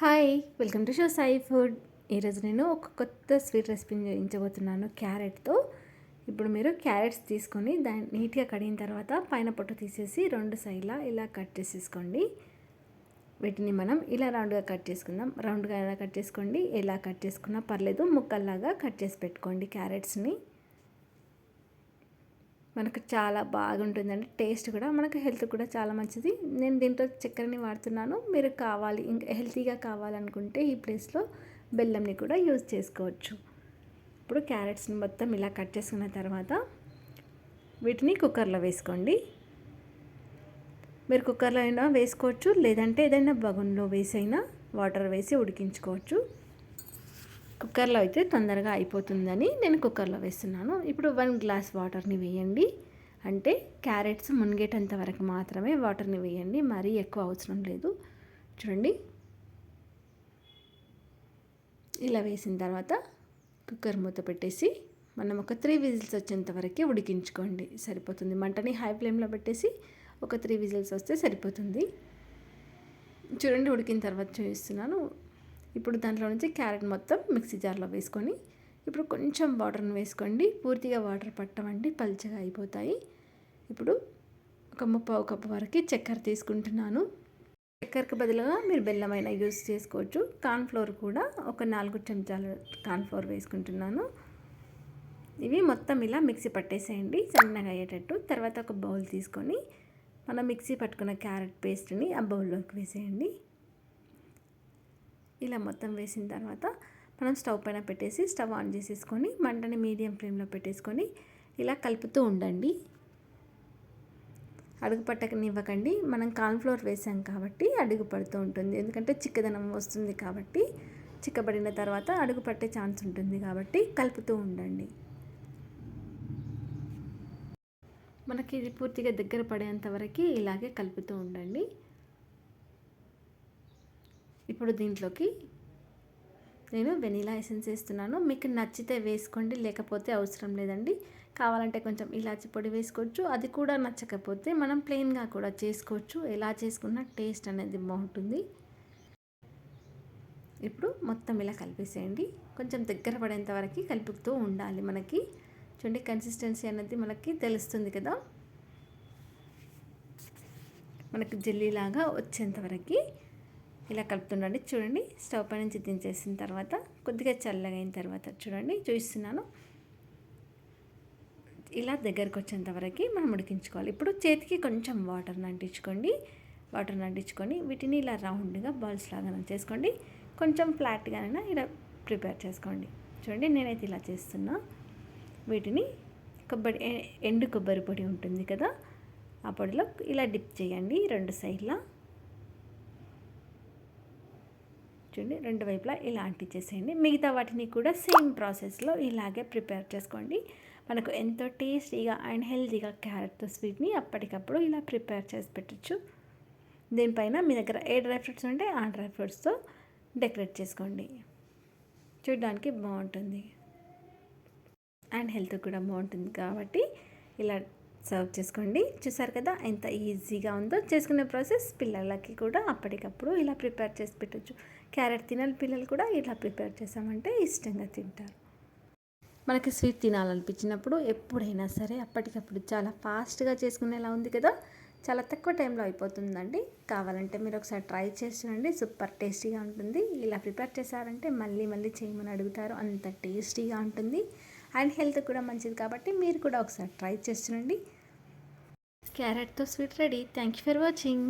Hi welcome to show Sai food. ఈరోజు నేను ఒక కొత్త స్వీట్ రెసిపీని చేయించబోతున్నాను క్యారెట్తో. ఇప్పుడు మీరు క్యారెట్స్ తీసుకొని దాన్ని నీట్గా కడిగిన తర్వాత పైన పొట్టు తీసేసి రెండు సైడ్లా ఇలా కట్ చేసేసుకోండి. వీటిని మనం ఇలా రౌండ్గా కట్ చేసుకుందాం. రౌండ్గా ఎలా కట్ చేసుకోండి? ఎలా కట్ చేసుకున్నా పర్లేదు ముక్కల్లాగా కట్ చేసి పెట్టుకోండి క్యారెట్స్ని. మనకు చాలా బాగుంటుందండి. టేస్ట్ కూడా మనకు హెల్త్ కూడా చాలా మంచిది. నేను దీంట్లో చక్కెరని వాడుతున్నాను. మీరు కావాలి ఇంకా హెల్తీగా కావాలనుకుంటే ఈ ప్లేస్లో బెల్లంని కూడా యూజ్ చేసుకోవచ్చు. ఇప్పుడు క్యారెట్స్ని మొత్తం ఇలా కట్ చేసుకున్న తర్వాత వీటిని కుక్కర్లో వేసుకోండి. మీరు కుక్కర్లో అయినా వేసుకోవచ్చు లేదంటే ఏదైనా బగున్లో వేసైనా వాటర్ వేసి ఉడికించుకోవచ్చు. కుక్కర్లో అయితే తొందరగా అయిపోతుందని నేను కుక్కర్లో వేస్తున్నాను. ఇప్పుడు వన్ గ్లాస్ వాటర్ని వేయండి. అంటే క్యారెట్స్ మునిగేటంత వరకు మాత్రమే వాటర్ని వేయండి. మరీ ఎక్కువ అవసరం లేదు. చూడండి. ఇలా వేసిన తర్వాత కుక్కర్ మూత పెట్టేసి మనం ఒక త్రీ విజిల్స్ వచ్చేంత వరకే ఉడికించుకోండి. సరిపోతుంది. మంటని హై ఫ్లేమ్లో పెట్టేసి ఒక త్రీ విజిల్స్ వస్తే సరిపోతుంది. చూడండి ఉడికిన తర్వాత చూపిస్తున్నాను. ఇప్పుడు దాంట్లో నుంచి క్యారెట్ మొత్తం మిక్సీ జార్లో వేసుకొని ఇప్పుడు కొంచెం వాటర్ని వేసుకోండి. పూర్తిగా వాటర్ పట్టమండి పల్చగా అయిపోతాయి. ఇప్పుడు ఒక ముప్పావు కప్పు వరకు చక్కెర తీసుకుంటున్నాను. చక్కెరకు బదులుగా మీరు బెల్లమైన యూస్ చేసుకోవచ్చు. కార్న్ఫ్లోర్ కూడా ఒక నాలుగు చెంచాలు కార్న్ఫ్లోర్ వేసుకుంటున్నాను. ఇవి మొత్తం ఇలా మిక్సీ పట్టేసేయండి. సన్నగా అయ్యేటట్టు. తర్వాత ఒక బౌల్ తీసుకొని మనం మిక్సీ పట్టుకున్న క్యారెట్ పేస్ట్ని ఆ బౌల్లోకి వేసేయండి. ఇలా మొత్తం వేసిన తర్వాత మనం స్టవ్ పైన పెట్టేసి స్టవ్ ఆన్ చేసేసుకొని మంటని మీడియం ఫ్లేమ్లో పెట్టేసుకొని ఇలా కలుపుతూ ఉండండి. అడుగు పట్టకనివ్వకండి. మనం కార్న్ఫ్లోర్ వేసాం కాబట్టి అడుగు పడుతూ ఉంటుంది. ఎందుకంటే చిక్కదనం వస్తుంది కాబట్టి చిక్కబడిన తర్వాత అడుగు పట్టే ఛాన్స్ ఉంటుంది కాబట్టి కలుపుతూ ఉండండి. మనకి ఇది పూర్తిగా దగ్గర పడేంత వరకు ఇలాగే కలుపుతూ ఉండండి. ఇప్పుడు దీంట్లోకి నేను వెనీలా ఎసెన్స్ వేస్తున్నాను. మీకు నచ్చితే వేసుకోండి లేకపోతే అవసరం లేదండి. కావాలంటే కొంచెం ఇలాచి పొడి వేసుకోవచ్చు. అది కూడా నచ్చకపోతే మనం ప్లెయిన్గా కూడా చేసుకోవచ్చు. ఎలా చేసుకున్నా టేస్ట్ అనేది బాగుంటుంది. ఇప్పుడు మొత్తం ఇలా కలిపేసేయండి. కొంచెం దగ్గర పడేంత వరకు కలుపుతూ ఉండాలి మనకి. చూడండి కన్సిస్టెన్సీ అనేది మనకి తెలుస్తుంది కదా. మనకి జెల్లీలాగా వచ్చేంత వరకు ఇలా కలుపుతుండండి. చూడండి స్టవ్ పై నుంచి దించేసిన తర్వాత కొద్దిగా చల్లగా అయిన తర్వాత చూడండి చూపిస్తున్నాను ఇలా దగ్గరకు వచ్చేంత వరకు మనం ఉడికించుకోవాలి. ఇప్పుడు చేతికి కొంచెం వాటర్ అంటించుకోండి వాటర్ అంటించుకొని వీటిని ఇలా రౌండ్గా బాల్స్ లాగా చేసుకోండి. కొంచెం ఫ్లాట్గానైనా ఇలా ప్రిపేర్ చేసుకోండి. చూడండి నేనైతే ఇలా చేస్తున్నా. వీటిని కొబ్బరి ఎండు కొబ్బరి పొడి ఉంటుంది కదా ఆ పొడిలో ఇలా డిప్ చేయండి రెండు సైడ్లా. చూడండి రెండు వైపులా ఇలా అంటించేసేయండి మిగతా వాటిని కూడా సేమ్ ప్రాసెస్లో ఇలాగే ప్రిపేర్ చేసుకోండి. మనకు ఎంతో టేస్టీగా అండ్ హెల్తీగా క్యారెట్తో స్వీట్ని అప్పటికప్పుడు ఇలా ప్రిపేర్ చేసి పెట్టచ్చు. దీనిపైన మీ దగ్గర ఏ డ్రై ఫ్రూట్స్ ఉంటే ఆ డ్రై ఫ్రూట్స్తో డెకరేట్ చేసుకోండి. చూడడానికి బాగుంటుంది. అండ్ హెల్త్ కూడా బాగుంటుంది కాబట్టి ఇలా సర్వ్ చేసుకోండి. చూసారు కదా ఎంత ఈజీగా ఉందో చేసుకునే ప్రాసెస్. పిల్లలకి కూడా అప్పటికప్పుడు ఇలా ప్రిపేర్ చేసి పెట్టచ్చు. క్యారెట్ తినాలి పిల్లలు కూడా ఇలా ప్రిపేర్ చేసామంటే ఇష్టంగా తింటారు. మనకి స్వీట్ తినాలనిపించినప్పుడు ఎప్పుడైనా సరే అప్పటికప్పుడు చాలా ఫాస్ట్గా చేసుకునేలా ఉంది కదా. చాలా తక్కువ టైంలో అయిపోతుందండి. కావాలంటే మీరు ఒకసారి ట్రై చేసి చూడండి. సూపర్ టేస్టీగా ఉంటుంది. ఇలా ప్రిపేర్ చేశారంటే మళ్ళీ మళ్ళీ చేయమని అడుగుతారు. అంత టేస్టీగా ఉంటుంది. అండ్ హెల్త్ కూడా మంచిది కాబట్టి మీరు కూడా ఒకసారి ట్రై చేసి చూడండి. క్యారెట్తో sweet ready. Thank you for watching